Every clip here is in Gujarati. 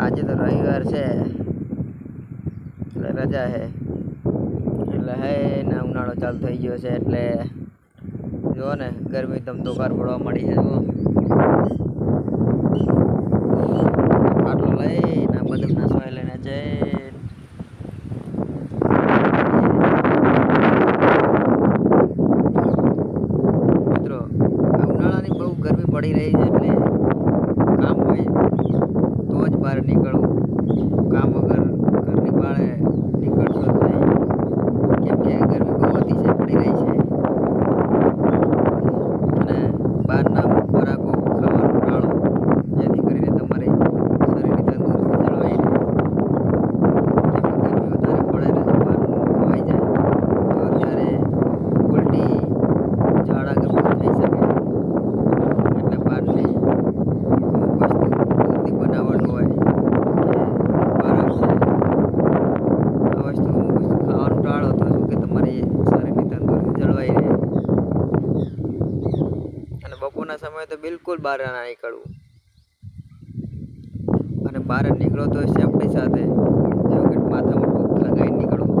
આજે તો રવિવાર છે. એટલે રજા છે એટલે હે ને ઉનાળો ચાલુ થઈ ગયો છે એટલે જુઓ ને ગરમી તમ તો કાર પડવા મળી છે જુઓ આટલો લઈને આ બદામના સોય લઈને જઈ મિત્રો આ ઉનાળાની બહુ ગરમી પડી રહી છે એટલે કામ હોય તો જ બહાર નીકળવું કામ વગર ઘરની બહાર નીકળશો જ નહીં કેમ કે ગરમી બહુ અતિશય પડી રહી છે અને બહારના ખોરાકો ખાવાનું ટાળો જેથી કરીને તમારે શરીરની તંદુરસ્તી જળવાઈ રહે જેમ કે ગરમી વધારે પડે ને તો બહારનું ખવાઈ જાય તો અત્યારે ઉલટી ઝાડા ગમે થઈ શકે એટલે બહારની અમુક વસ્તુ દૂધની બનાવટ હોય કે બરફ છે આ વસ્તુ અમુક વસ્તુ ખાવાનું ટાળો તો શું કે તમારી શરીરની તંદુરસ્તી જળવાઈ રહે અને બપોરના સમયે તો બિલકુલ બહાર ના નીકળવું. અને બહાર નીકળો તો સેફટી સાથે માથામાં ટોપ લગાવી નીકળવું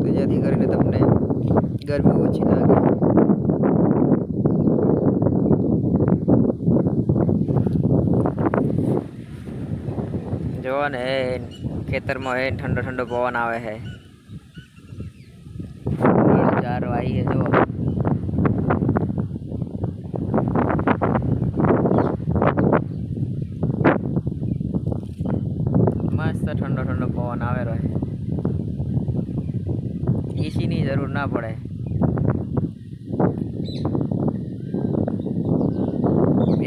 તો જેથી કરીને તમને ગરમી ઓછી લાગે. જોવો ને, ખેતરમાં એ ઠંડો ઠંડો પવન આવે છે ચાર વાગી જો મસ્ત ઠંડો ઠંડો પવન આવે રહે એસીની જરૂર ના પડે.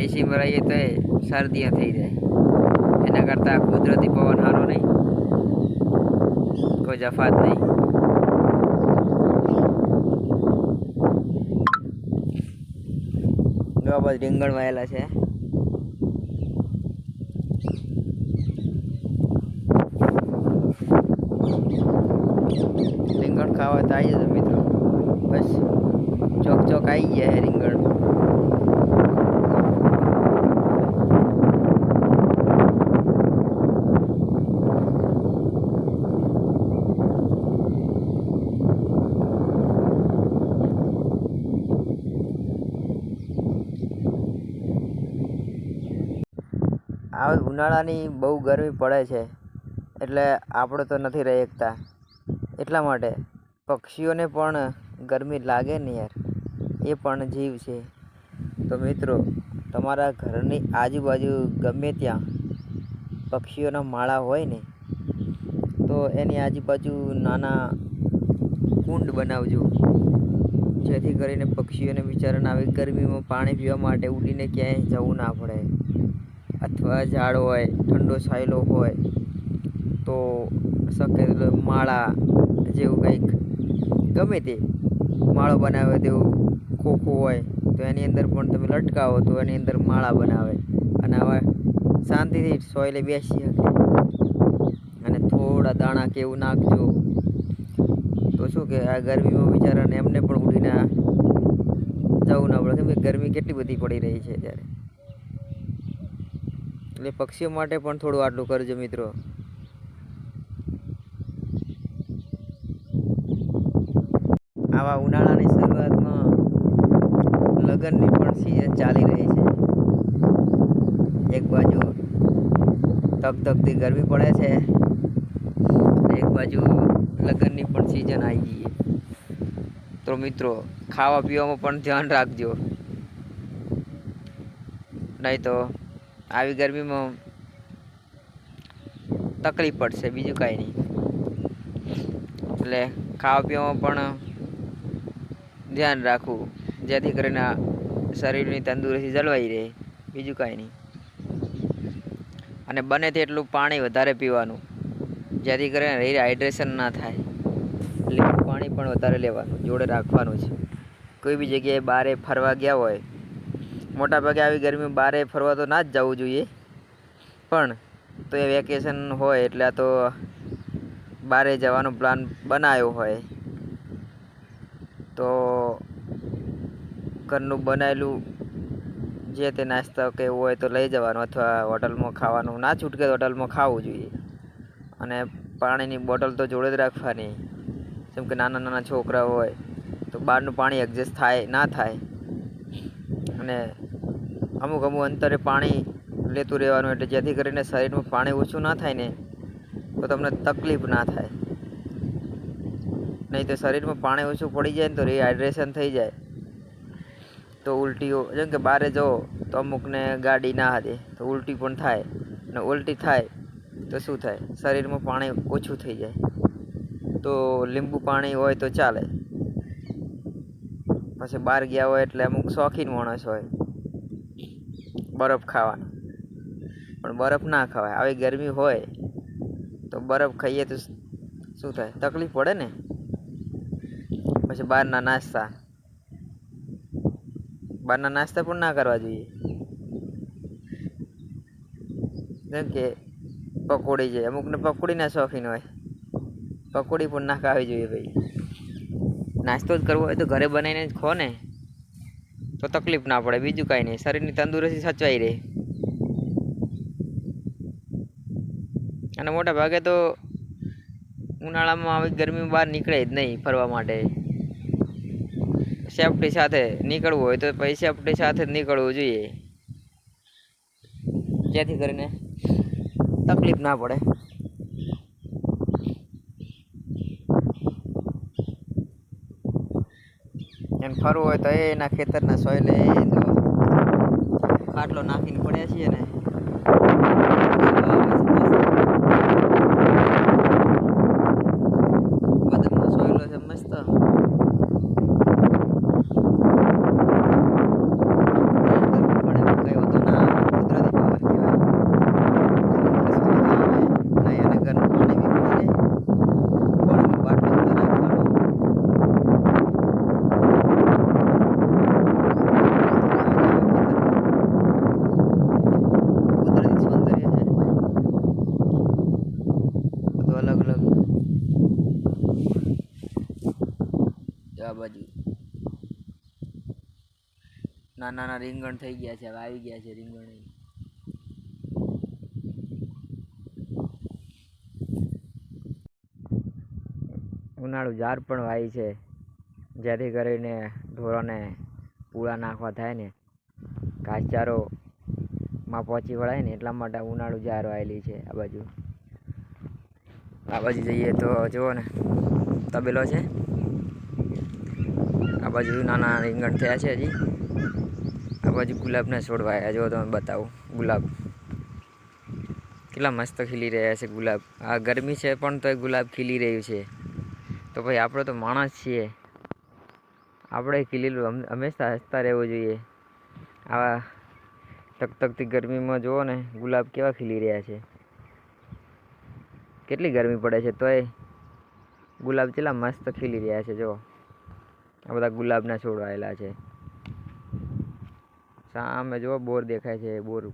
એસીમાં રહીએ તો એ શરદીઓ થઈ જાય. એના કરતાં કુદરતી પવન સારો નહીં. કોઈ જફાત નહીં. બાજુ રીંગણ વાયેલા છે રીંગણ ખાવા તો આવી જજો મિત્રો બસ ચોક ચોક આવી ગયા હે આ ઉનાળાની બહુ ગરમી પડે છે, એટલે આપણે તો નથી રહી શકતા એટલા માટે પક્ષીઓને પણ ગરમી લાગે ને યાર. એ પણ જીવ છે. તો મિત્રો, તમારા ઘરની આજુબાજુ ગમે ત્યાં પક્ષીઓના માળા હોય ને, તો એની આજુબાજુ નાના કુંડ બનાવજો. જેથી કરીને પક્ષીઓને બિચારાને આવી ગરમીમાં પાણી પીવા માટે ઉડીને ક્યાંય જવું ના પડે. અથવા ઝાડ હોય, ઠંડો છાયલો હોય, તો શકે માળા જેવું કંઈક ગમે તે માળો બનાવે તેવું ખોખું હોય, તો એની અંદર પણ તમે લટકાવો તો એની અંદર માળા બનાવે. અને આવા શાંતિથી સોયલે બેસી શકે. અને થોડા દાણા કે એવું નાખજો. તો શું કે, આ ગરમીમાં બિચારાને એમને પણ ઉડીને જવું ના પડે. કેમ કે ગરમી કેટલી બધી પડી રહી છે ત્યારે એટલે પક્ષીઓ માટે પણ થોડું આટલું કરજો મિત્રો આવા ઉનાળાની શરૂઆતમાં લગ્નની પણ સિઝન ચાલી રહી છે. એક બાજુ ધગધગતી ગરમી પડે છે. એક બાજુ લગ્નની પણ સિઝન આવી ગઈ તો મિત્રો, ખાવા પીવામાં પણ ધ્યાન રાખજો. નહીં તો આવી ગરમીમાં તકલીફ પડશે, બીજું કાંઈ નહીં. એટલે ખાવા પીવામાં પણ ધ્યાન રાખવું. જેથી કરીને શરીરની તંદુરસ્તી જળવાઈ રહે, બીજું કાંઈ નહીં. અને બને તેટલું પાણી વધારે પીવાનું, જેથી કરીને હાઇડ્રેશન ના થાય. લીંબુ પાણી પણ વધારે લેવાનું, જોડે રાખવાનું છે. કોઈ બી જગ્યાએ બહારે ફરવા ગયા હોય મોટાભાગે આવી ગરમી બહારે ફરવા તો ના જ જવું જોઈએ. પણ તો એ વેકેશન હોય એટલે આ તો બહારે જવાનો પ્લાન બનાવ્યો હોય. તો ઘરનું બનાવેલું, જે તે નાસ્તો કે એવું હોય તો લઈ જવાનું અથવા હોટલમાં ખાવાનું. ના છૂટકે હોટલમાં ખાવું જોઈએ. અને પાણીની બોટલ તો જોડે જ રાખવાની. જેમ કે નાના નાના છોકરા હોય, તો બહારનું પાણી એડજસ્ટ થાય, ના થાય. અને અમુક અમુક અંતરે પાણી લેતું રહેવાનું એટલે જેથી કરીને શરીરમાં પાણી ઓછું ના થાય ને, તો તમને તકલીફ ના થાય. નહીં તો શરીરમાં પાણી ઓછું પડી જાય ને તો રિહાઇડ્રેશન થઈ જાય. તો ઉલટીઓ, જેમ કે બારે જવો, તો અમુકને ગાડી ના દે તો ઉલટી પણ થાય અને ઉલટી થાય, તો શું થાય? શરીરમાં પાણી ઓછું થઈ જાય. તો લીંબુ પાણી હોય તો ચાલે. પછી બહાર ગયા હોય એટલે અમુક શોખીન માણસ હોય. બરફ ખાવાનો. પણ બરફ ના ખવાય. આવી ગરમી હોય, તો બરફ ખાઈએ તો શું થાય? તકલીફ પડે ને? પછી બહારના નાસ્તા. બહારના નાસ્તા પણ ના કરવા જોઈએ. જેમ કે પકોડી છે, અમુકને પકોડીના શોખીન હોય. પકોડી પણ ના ખાવી જોઈએ ભાઈ. નાસ્તો જ કરવો હોય તો ઘરે બનાવીને જ ખો ને તો તકલીફ ના પડે, બીજું કાંઈ નહીં. શરીરની તંદુરસ્તી સચવાઈ રહે. અને મોટા ભાગે તો ઉનાળામાં આવી ગરમીમાં બહાર નીકળે જ નહીં ફરવા માટે. સેફટી સાથે નીકળવું હોય તો પછી સેફટી સાથે નીકળવું જોઈએ. જેથી કરીને તકલીફ ના પડે. એને ફરવું હોય તો એના ખેતરના સોયલે ખાટલો નાખીને પડ્યા છીએ ને બદામનો સોયલો છે મસ્ત કઈ વાંધો ના આવે કુદરતી પવન કહેવાય નહીં અને ગરમ પાણી બી મળી રહે પાણીનું બાટલું અંદર રાખવાનું કુદરતી સૌંદર્ય છે ને બધું અલગ અલગ જો આ બાજુ નાના નાના રીંગણ થઈ ગયા છે, હવે આવી ગયા છે રીંગણ. ઉનાળુ ઝાડ પણ વાય છે. જેથી કરીને ઢોરોને પૂળા નાખવા થાય ને ઘાસચારોમાં પહોંચી વળાય ને, એટલા માટે ઉનાળુ ઝાડ વાયેલી છે આ બાજુ. આ બાજુ જઈએ તો જુઓ ને, તબેલો છે? આ બાજુ નાના રીંગણ થયા છે હજી. આ બાજુ ગુલાબના છોડ વાયા જો તમે બતાવું. ગુલાબ. કેટલા મસ્ત ખીલી રહ્યા છે ગુલાબ. આ ગરમી છે પણ તોય ગુલાબ ખીલી રહ્યું છે. તો ભાઈ, આપણે તો માણસ છીએ. આપણે ખીલેલું હમ- હંમેશા હસતા રહેવું જોઈએ. આવા તકતકતી ગરમીમાં જુઓ ને, ગુલાબ કેવા ખીલી રહ્યા છે. કેટલી ગરમી પડે છે તોય. ગુલાબ કેટલા મસ્ત ખીલી રહ્યા છે જો આ બધા ગુલાબના છોડ આવેલા છે. સામે જુઓ, બોર દેખાય છે બોર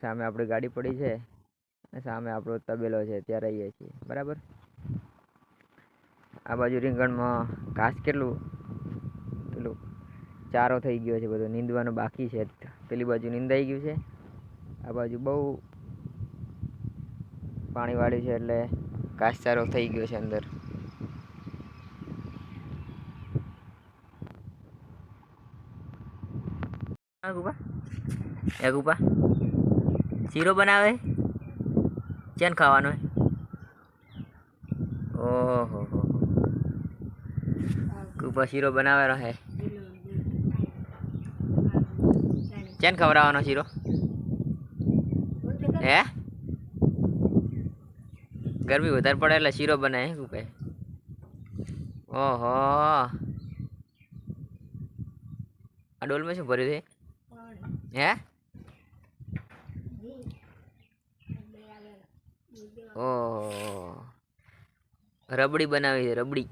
સામે આપણી ગાડી પડી છે સામે આપણો તબેલો છે, ત્યાં રહીએ છીએ. બરાબર? આ બાજુ રીંગણમાં ઘાસ કેટલું? પેલું ચારો થઈ ગયો છે બધો, નીંદવાનો બાકી છે. પેલી બાજુ નીંદાઈ ગયું છે. આ બાજુ બહુ પાણી વાળ્યું છે એટલે ઘાસચારો થઈ ગયો છે અંદર. ગુપા એ ગુપા શીરો બનાવે? ચેન ખાવાનો ઓહો, હો. ગુપા શીરો બનાવેલો હે. ચેન ખવડાવવાનો શીરો? હે? ગરમી વધારે પડે એટલે શીરો બનાવે ગુપે ઓહો. આ ડોલમાં શું ભર્યું છે? હે ઓ રબડી બનાવી છે રબડી.